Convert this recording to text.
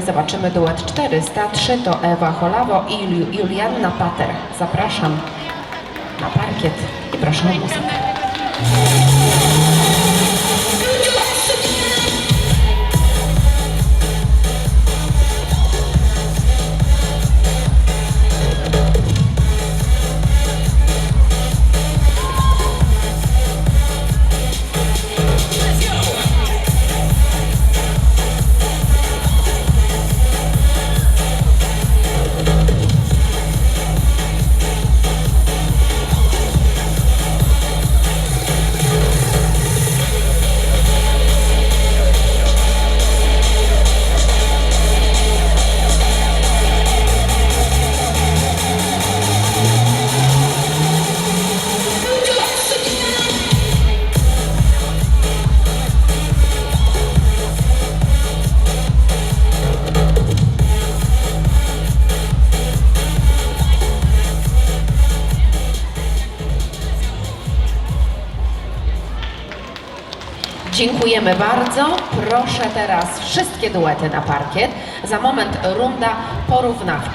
Zobaczymy duet 403 to Ewa Cholawo i Juli- Julianna Pater. Zapraszam na parkiet i proszę o muzykę. Dziękujemy bardzo. Proszę teraz wszystkie duety na parkiet. Za moment runda porównawcza.